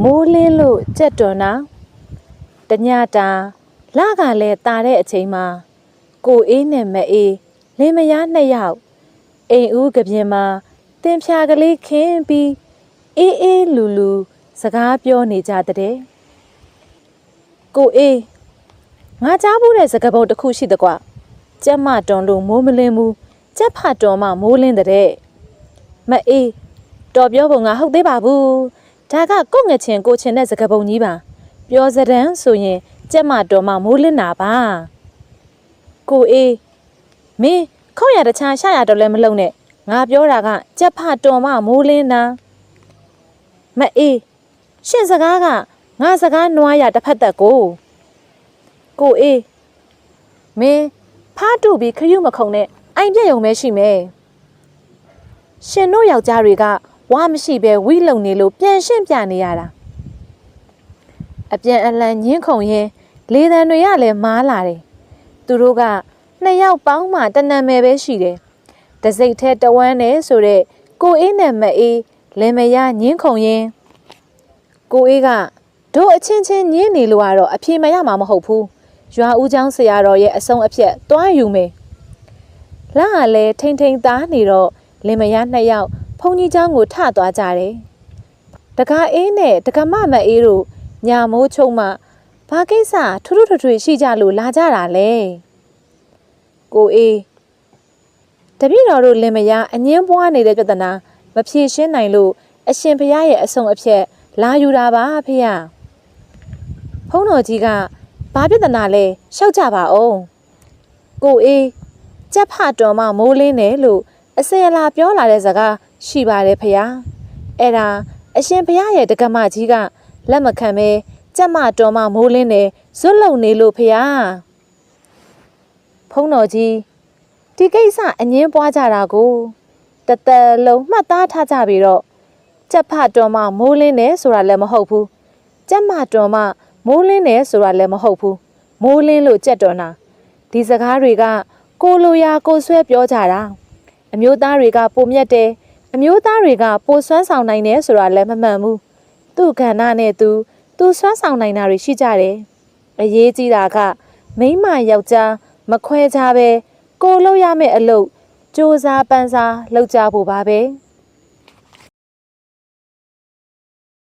မိုးလင်းလို့ကြက်တော်နာတညတာလကလည်းตาတဲ့အချိန်မှာကိုအေးနဲ့မအေးလင်းမယားနှစ်ယောက်အိမ်ဦးကပြင်မှာတင်ဖြာကလေးခင်းပြီးအေးအေးလူလူစကားပြောနေကြတဲ့ကိုအေးငါကြားဘူးတဲ့စကားပုံတစ်ခုရှိတကွကျက်မတွန်လို့မိုးမလင်းဘူးကျက်ဖတော်မှမိုးလင်းတဲ့မအေးတော်ပြောပုံကဟုတ်သေးပါဘူး ဒါကကို့ငချင်းကိုချင်းတဲ့စကားပုံကြီးပါပြောစတန်းဆိုရင်ကျက်မတော်မှမိုးလင်းတာပါကိုအေးမင်းခုံးရတခြားရှာရတော့လည်းမလုံနဲ့ငါပြောတာကကျက်ဖတော်မှမိုးလင်းတာမအေးရှင်စကားကငါစကားနွားရတစ်ဖက်သက်ကိုကိုအေးမင်းဖားတူပြီးခရုမခုံနဲ့အိမ်ပြက်ရုံပဲရှိမယ်ရှင်တို့ယောက်ျားတွေက ဝါမရှိပဲဝိလုံနေလို့ပြန်ရှင်းပြနေရတာအပြန်အလှန်ညင်းခုံရင်လေတံတွေကလည်းမားလာတယ်သူတို့ကနှစ်ယောက်ပေါင်းမှတနံမယ်ပဲရှိတယ်တစိတ်ထဲတဝမ်းနဲ့ဆိုတော့ကိုအေးနဲ့မအေးလင်မယားညင်းခုံရင်ကိုအေးကတို့အချင်းချင်းညင်းနေလို့ကတော့အပြေမရမှာမဟုတ်ဘူးရွာဦးချောင်းဆရာတော်ရဲ့အဆုံးအဖြတ်တွားယူမယ်လာကလည်းထိန်ထိန်သားနေတော့လင်မယားနှစ်ယောက် ဖုန်ကြီးเจ้าကိုထသွားကြတယ်တကားအေးနဲ့တကမမအေးတို့ညာမိုးချုံမှဘာကိစ္စထူးထူးထွေထွေရှိကြလို့လာကြတာလဲကိုအေးတပည့်တော်တို့လင်မယားအငင်းပွားနေတဲ့ပြဿနာမဖြေရှင်းနိုင်လို့အရှင်ဘုရားရဲ့အဆုံးအဖြတ်လာယူတာပါဖေယဖုန်းတော်ကြီးကဘာပြဿနာလဲရှောက်ကြပါအောင်ကိုအေးကြက်ဖတော်မှမိုးလင်းတယ်လို့အစင်အလာပြောလာတဲ့စကား ရှိပါတယ်ဖေယအဲ့ဒါအရှင်ဘုရားရဲ့တက္ကမကြီးကလက်မခံပဲကြက်မတော်မှမိုးလင်းတယ်ဇွတ်လုံနေလို့ဖေယဖုန်းတော်ကြီးဒီကိစ္စအငင်းပွားကြတာကိုတသက်လုံးမှတ်သားထားကြပြီးတော့ကြက်ဖတော်မှမိုးလင်းတယ်ဆိုတာလည်းမဟုတ်ဘူးကြက်မတော်မှမိုးလင်းတယ်ဆိုတာလည်းမဟုတ်ဘူးမိုးလင်းလို့ကြက်တော်နာဒီစကားတွေကကိုလိုရာကိုဆွဲပြောကြတာအမျိုးသားတွေကပုံမြတ်တယ် အမျိုးသားတွေကပိုဆွမ်းဆောင်နိုင်တယ်ဆိုတာလည်းမမှန်ဘူးသူ့ကဏ္ဍနဲ့သူသူဆွမ်းဆောင်နိုင်တာတွေရှိကြတယ်အရေးကြီးတာကမိန်းမယောက်ျားမခွဲခြားပဲကိုလို့ရမယ့်အလုပ်စ조사ပန်းစားလုပ်ကြဖို့ပါပဲ။